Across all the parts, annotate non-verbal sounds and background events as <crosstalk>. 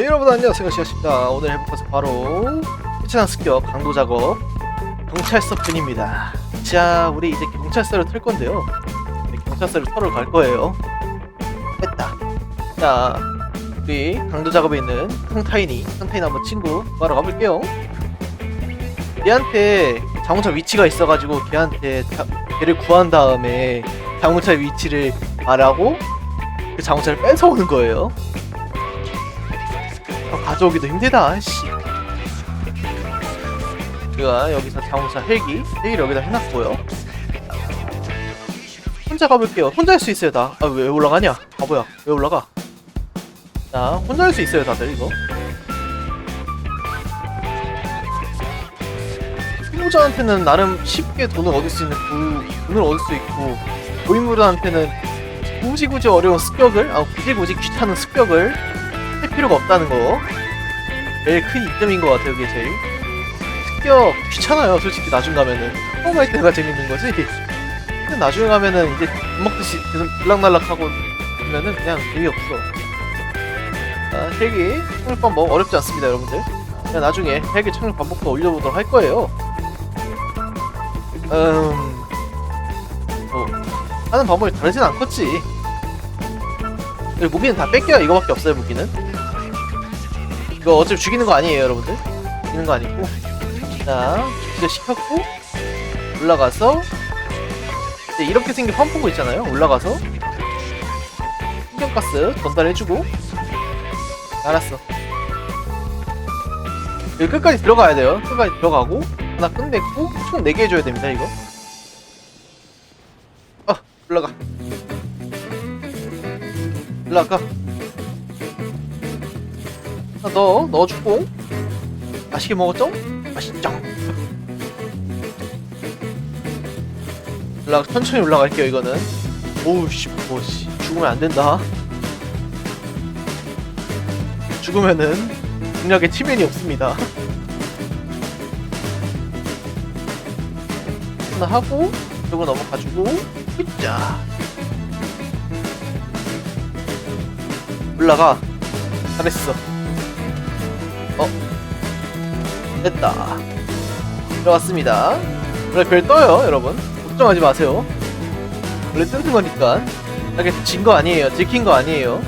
네 여러분 안녕하세요 시아입니다. 오늘 해볼 것은 바로 회차장 습격 강도 작업 경찰서 편입니다. 자 우리 이제 경찰서를 털 건데요. 네, 경찰서를 털어 갈 거예요. 됐다. 자 우리 강도 작업에 있는 캉타이니 캉타이니 한번 친구 구하러 가볼게요. 걔한테 자동차 위치가 있어가지고 걔한테 자, 걔를 구한 다음에 자동차 위치를 말하고 그 자동차를 뺏어오는 거예요. 아, 가져오기도 힘들다 씨. 제가 여기서 자동차 헬기 헬기를 여기다 해놨고요. 혼자 가볼게요. 혼자 할 수 있어요 다 아 왜 올라가냐? 바보야. 왜 올라가? 자 혼자 할 수 있어요 다들 이거. 피부자한테는 나름 쉽게 돈을 얻을 수 있는 그 돈을 얻을 수 있고 고인물한테는 굳이 굳이 어려운 습격을 아 굳이 굳이 귀찮은 습격을 할 필요가 없다는 거 제일 큰 이점인 것 같아요 그게 제일. 습격 귀찮아요 솔직히 나중 가면은. 처음 할 때가 재밌는 거지? 근데 나중에 가면은 이제 밥 먹듯이 계속 들락날락하고 그러면은 그냥 재미없어. 자 헬기 착륙 방법 어렵지 않습니다 여러분들. 그냥 나중에 헬기 착륙 방법도 올려보도록 할 거예요. 음... 뭐 하는 방법이 다르진 않겠지. 무기는 다 뺏겨야 이거밖에 없어요 무기는 이거 어차피 죽이는 거 아니에요 여러분들? 죽이는 거 아니고. 자 이제 시켰고 올라가서 이제 이렇게 생긴 펌프고 있잖아요. 올라가서. 신경가스 전달해주고. 알았어. 여기 끝까지 들어가야 돼요. 끝까지 들어가고 하나 끝냈고 총 4개 해줘야 됩니다 이거. 아 올라가. 올라가 하나 더 넣어주고. 맛있게 먹었죠? 맛있죠? 올라 천천히 올라갈게요 이거는. 오우씨 뭐씨 죽으면 안 된다. 죽으면은 공략에 치면이 없습니다. 하나 하고 이쪽으로 넘어가지고 으짜 올라가. 잘했어 어? 됐다. 들어갔습니다. 원래 별 떠요 여러분. 걱정하지 마세요. 원래 뜨는 거니까. 이렇게 진거 아니에요. 들킨 거 아니에요.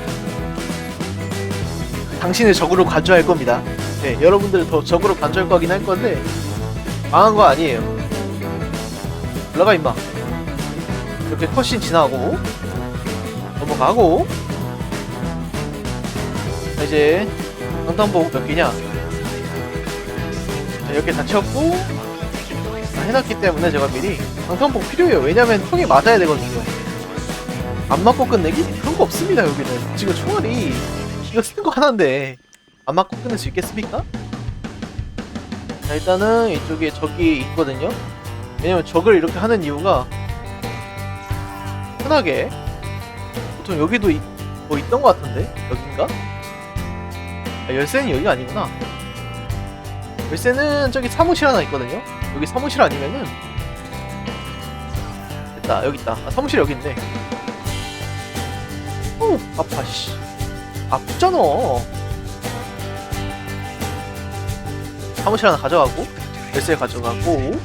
당신을 적으로 간주할 겁니다. 네 여러분들을 더 적으로 간주할 거긴 할 건데 망한 거 아니에요. 올라가 임마. 이렇게 컷신 지나고 넘어가고 자, 이제 방탄복 몇 개냐 자, 이렇게 다 채웠고 다 해놨기 때문에 제가 미리 방탄복 필요해요 왜냐면 총이 맞아야 되거든요 안 맞고 끝내기? 그런 거 없습니다 여기는 지금 총알이 이거 쓰는 거 하나인데 안 맞고 끝낼 수 있겠습니까? 자 일단은 이쪽에 적이 있거든요 왜냐면 적을 이렇게 하는 이유가 편하게 보통 여기도 있, 뭐 있던 것 같은데 여긴가? 아, 열쇠는 여기가 아니구나. 열쇠는 저기 사무실 하나 있거든요. 여기 사무실 아니면은 됐다 여기 있다. 아, 사무실 여기 있네. 오 아파 씨. 아프잖아. 사무실 하나 가져가고 열쇠 가져가고.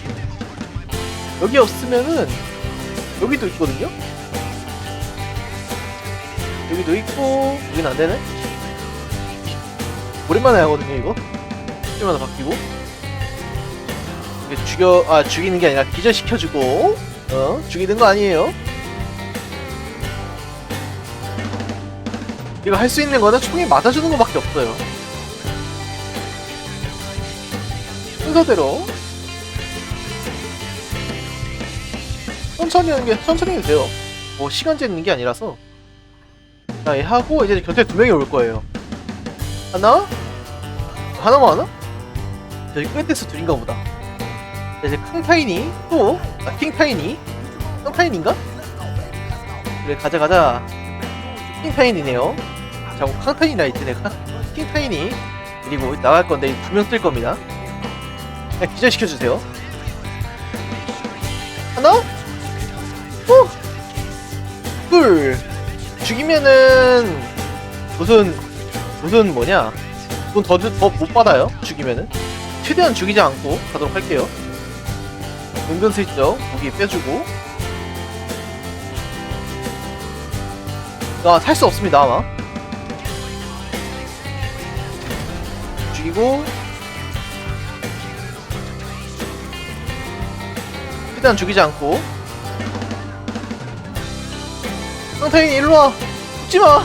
여기 없으면은 여기도 있거든요? 여기도 있고 여긴 안되네 오랜만에 하거든요 이거? 때마다 바뀌고. 이게 죽여 아 죽이는 게 아니라 기절시켜주고 어? 죽이는 거 아니에요? 이거 할 수 있는 거는 총에 맞아주는 거밖에 없어요. 순서대로. 천천히 하는 게 천천히 해도 돼요. 뭐 시간 재는 게 아니라서. 자, 얘 하고 이제 곁에 두 명이 올 거예요 하나? 하나만 하나? 저기 끝에서 둘인가 보다. 자, 이제 캉타이니? 또? 아, 킹타이니? 캉타이니인가? 그래 가자 가자. 킹타이니네요. 자고 캉타이니라 했지 내가 킹타이니. 그리고 나갈 건데 두명뜰 겁니다. 그냥 기절시켜주세요. 하나? 어? 둘. 죽이면은 무슨 무슨 뭐냐? 돈더더못 받아요? 죽이면은? 최대한 죽이지 않고 가도록 할게요. 은근슬쩍 무기 빼주고. 아살 수 없습니다 아마. 죽이고. 최대한 죽이지 않고. 쌍타인이 일로와. 죽지마.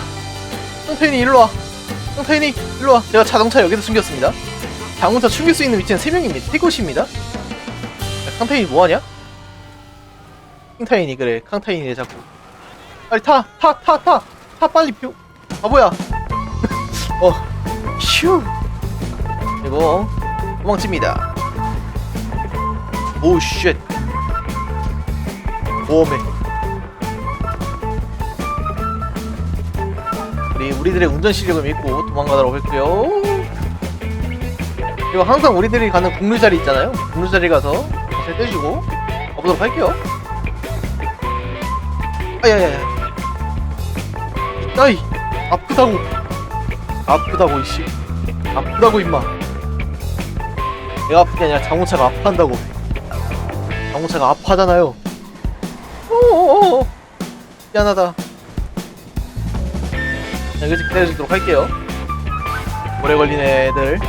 쌍타인이 일로와 쌍타인이 일로와 제가 자동차 여기서 숨겼습니다 자동차 숨길 수 있는 위치는 3명입니다 3곳입니다 캉타인이 뭐하냐? 킹타인이 그래 캉타인이 자꾸 빨리 타! 타! 타! 타! 타 빨리 뷰 바보야 <laughs> 어 휴 그리고 도망칩니다 오쉣 오메 우리 우리들의 운전 실력을 믿고 도망가도록 할게요. 그리고 항상 우리들이 가는 국룰 자리 있잖아요. 국룰 자리 가서 잘 떼주고 가보도록 할게요. 아야야야. 아이 아프다고. 아프다고 이씨. 아프다고 임마. 내가 아픈 게 아니라 자동차가 아파한다고. 자동차가 아파하잖아요. 오오오 미안하다. 자 여기서 기다려주도록 할게요. 오래 걸리는 애들.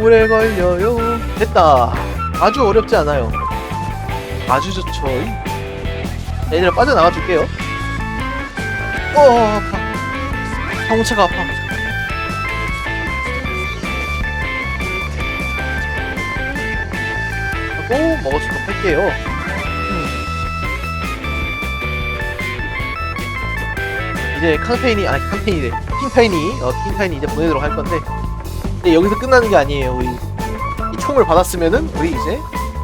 오래 걸려요. 됐다. 아주 어렵지 않아요. 아주 좋죠. 자, 얘들아 빠져나가 줄게요. 어 아파. 자동차가 아파. 하고 먹어주도록 할게요 이제 캉페인이 아니 캉페인이래. 킹타인이 어 킹타인이 이제 보내도록 할 건데. 근데 여기서 끝나는 게 아니에요 우리. 이 총을 받았으면은 우리 이제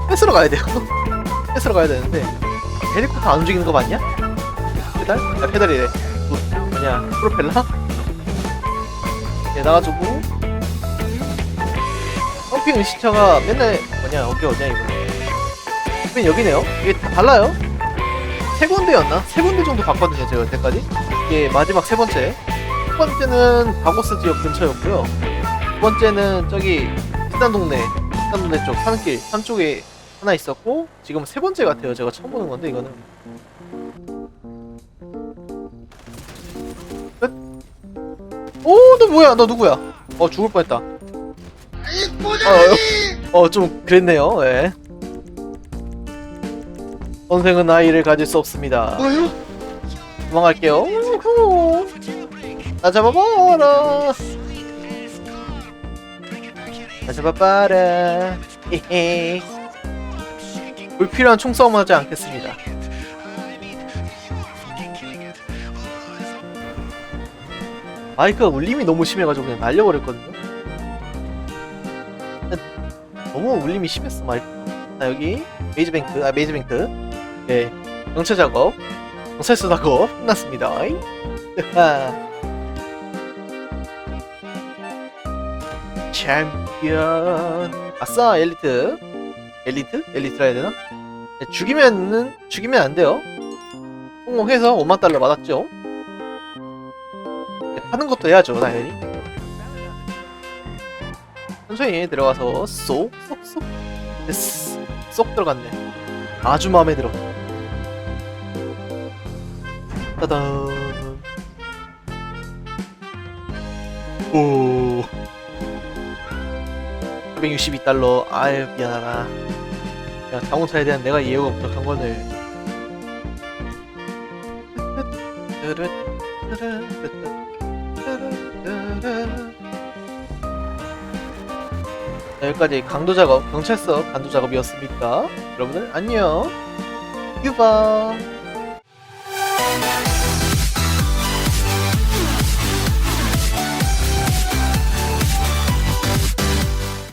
뺏으러 가야 돼요. <laughs> 뺏으러 가야 되는데. 헬리콥터 안 움직이는 거 맞냐? 페달? 야 페달이래. 뭐, 뭐냐 프로펠러? 네 나가지고. 펌핑 의식차가 맨날 뭐냐 어디 어디냐 이거? 펌핑 여기네요. 이게 다 달라요 세 군데였나? 세 군데 정도 갔거든요 제가 여태까지. 이게 마지막 세 번째. 첫 번째는 바고스 지역 근처였고요. 두 번째는 저기 비싼 동네 비싼 동네 쪽 산길 산 쪽에 하나 있었고 지금 세 번째 같아요. 제가 처음 보는 건데 이거는. 끝? 오 너 뭐야? 너 누구야? 어 죽을 뻔했다. 어좀 그랬네요. 예 선생은 아이를 가질 수 없습니다. 뭐요? 도망갈게요. 우후. 나 잡아봐라. 나 잡아봐라. <laughs> 불필요한 총싸움 하지 않겠습니다. 마이크가 울림이 너무 심해가지고 그냥 날려버렸거든요. 너무 울림이 심했어 마이크. 자 여기. 메이즈뱅크. 아 메이즈뱅크 예 경찰 작업 경찰서 작업 끝났습니다. 하하. 챔피언. 아싸 엘리트. 엘리트? 엘리트라 해야 되나? 네, 죽이면은 죽이면 안 돼요. 성공해서 5만 달러 받았죠. 네, 하는 것도 해야죠 당연히. 천천히 들어가서 쏙 쏙 쏙. 됐어. 쏙 들어갔네. 아주 마음에 들어 따단. 오. 462달러. 아유 미안하다. 야 자동차에 대한 내가 이해가 부족한 거를 자, 여기까지 강도 작업 경찰서 강도 작업이었습니다 여러분들 안녕. 유바